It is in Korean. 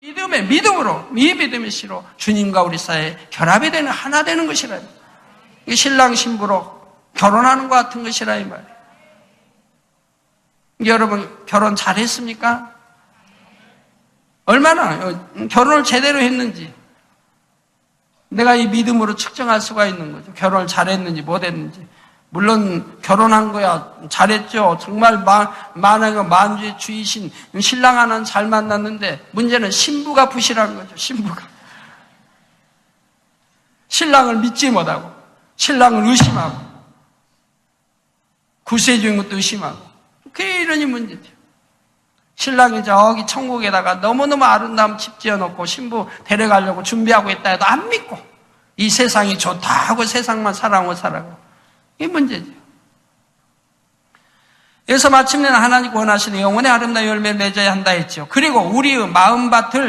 믿음의 믿음으로 이 믿음의 씨로 주님과 우리 사이에 결합이 되는 하나 되는 것이라. 이 신랑 신부로 결혼하는 것 같은 것이라 이 말이에요. 여러분 결혼 잘했습니까? 얼마나 결혼을 제대로 했는지 내가 이 믿음으로 측정할 수가 있는 거죠. 결혼을 잘했는지 못했는지. 물론 결혼한 거야 잘했죠. 정말 만왕의 만주의 주이신 신랑 하나는 잘 만났는데 문제는 신부가 부실한 거죠. 신부가 신랑을 믿지 못하고 신랑을 의심하고 구세주인 것도 의심하고 그게 이러니 문제죠. 신랑이 저기 천국에다가 너무너무 아름다운 집 지어놓고 신부 데려가려고 준비하고 있다 해도 안 믿고 이 세상이 좋다 하고 세상만 사랑하고 살아가고 이게 문제죠. 그래서 마침내 하나님 원하시는 영혼의 아름다운 열매를 맺어야 한다 했죠. 그리고 우리의 마음밭을